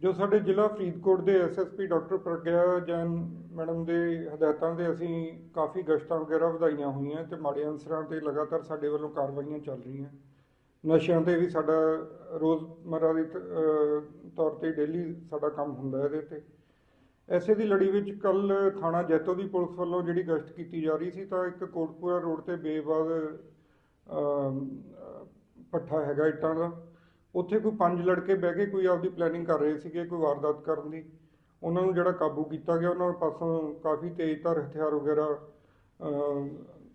ਜੋ ਸਾਡੇ ਜ਼ਿਲ੍ਹਾ ਫਰੀਦਕੋਟ ਦੇ SSP doctor Pragya Jain madam ਦੇ ਹਦਾਇਤਾਂ ਦੇ ਅਸੀਂ ਕਾਫੀ ਗਸ਼ਤਾਂ ਵਗੈਰਾ ਵਧਾਈਆਂ ਹੋਈਆਂ ਤੇ ਮਾੜੇ ਅਨਸਰਾਂ ਤੇ ਲਗਾਤਾਰ ਸਾਡੇ ਵੱਲੋਂ ਕਾਰਵਾਈਆਂ ਚੱਲ ਰਹੀਆਂ। ਨਸ਼ਿਆਂ ਤੇ ਵੀ ਸਾਡਾ ਰੋਜ਼ਮਰਰਾ ਦੇ ਤੌਰ ਤੇ ਡੇਲੀ ਸਾਡਾ ਕੰਮ ਹੁੰਦਾ ਇਹਦੇ ਤੇ। ਐਸੇ ਦੀ ਲੜੀ ਵਿੱਚ ਕੱਲ ਥਾਣਾ ਜੈਤੋ ਦੀ ਪੁਲਿਸ ਵੱਲੋਂ ਜਿਹੜੀ ਗਸ਼ਤ ਕੀਤੀ ਜਾ ਰਹੀ ਸੀ ਤਾਂ ਇੱਕ ਕੋਟਪੂਰਾ ਰੋਡ ਤੇ ਬੇਬਾਦ ਅਮ, ਪੱਠਾ ਹੈਗਾ ਇੱਟਾਂ ਦਾ। ਉੱਥੇ ਕੋਈ ਪੰਜ ਲੜਕੇ ਬਹਿ ਕੇ ਕੋਈ ਆਪਦੀ ਪਲੈਨਿੰਗ ਕਰ ਰਹੇ ਸੀਗੇ ਕੋਈ ਵਾਰਦਾਤ ਕਰਨ ਦੀ। ਉਹਨਾਂ ਨੂੰ ਜਿਹੜਾ ਕਾਬੂ ਕੀਤਾ ਗਿਆ ਉਹਨਾਂ ਪਾਸੋਂ ਕਾਫੀ ਤੇਜ਼ਧਾਰ ਹਥਿਆਰ ਵਗੈਰਾ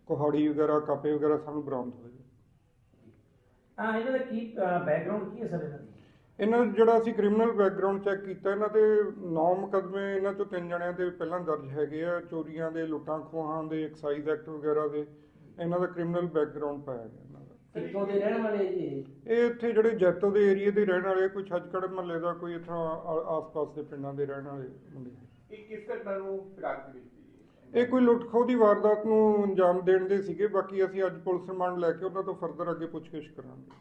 ਕੁਹਾੜੀ ਵਗੈਰਾ ਕਾਪੇ ਵਗੈਰਾ ਸਾਨੂੰ ਬਰਾਮਦ ਹੋਏ। ਆ ਇਹਨਾਂ ਦਾ ਕੀ ਬੈਕਗ੍ਰਾਉਂਡ ਕੀ ਹੈ ਸਰ ਇਹਨਾਂ ਦੀ? ਇਹਨਾਂ ਦਾ ਜਿਹੜਾ ਅਸੀਂ ਕ੍ਰਿਮੀਨਲ ਬੈਕਗ੍ਰਾਉਂਡ ਚੈੱਕ ਕੀਤਾ ਇਹਨਾਂ ਤੇ 9 ਮੁਕੱਦਮੇ ਇਹਨਾਂ ਤੋਂ ਤਿੰਨ ਜਣਿਆਂ ਦੇ ਪਹਿਲਾਂ ਦਰਜ ਹੈਗੇ ਆ ਚੋਰੀਆਂ ਦੇ ਲੁੱਟਾਂ ਖੋਹਾਂ ਦੇ ਐਕਸਾਈਜ਼ ਐਕਟ ਵਗੈਰਾ ਦੇ ਇਹਨਾਂ ਦਾ ਕ੍ਰਿਮੀਨਲ ਬੈਕਗ੍ਰਾਉਂਡ ਪਾਇਆ ਗਿਆ ਕਿੱਥੋਂ ਦੇ ਰਹਿਣ ਵਾਲੇ ਜੀ ਇਹ? ਇਹ ਇੱਥੇ ਜਿਹੜੇ ਜੈਤੋ ਦੇ ਏਰੀਏ ਦੇ ਰਹਿਣ ਵਾਲੇ ਕੋਈ ਛੱਜਕੜ ਮਹੱਲੇ ਦਾ ਕੋਈ ਇੱਥੋਂ ਆ- ਆਸ-ਪਾਸ ਦੇ ਪਿੰਡਾਂ ਦੇ ਰਹਿਣ ਵਾਲੇ ਮੁੰਡੇ ਇਹ ਕਿਸ ਘਟਨਾ ਨੂੰ ਫਿਰਾਕ ਦੇ ਵਿੱਚ ਸੀ? ਇਹ ਕੋਈ ਲੁੱਟ ਖੋਹ ਦੀ ਵਾਰਦਾਤ ਨੂੰ ਅੰਜਾਮ ਦੇਣ ਦੇ ਸੀਗੇ ਬਾਕੀ ਅਸੀਂ ਅੱਜ ਪੁਲਿਸ ਰਿਮਾਂਡ ਲੈ ਕੇ ਉਹਨਾਂ ਤੋਂ ਫਰਦਰ ਅੱਗੇ ਪੁੱਛਗਿੱਛ ਕਰਾਂਗੇ।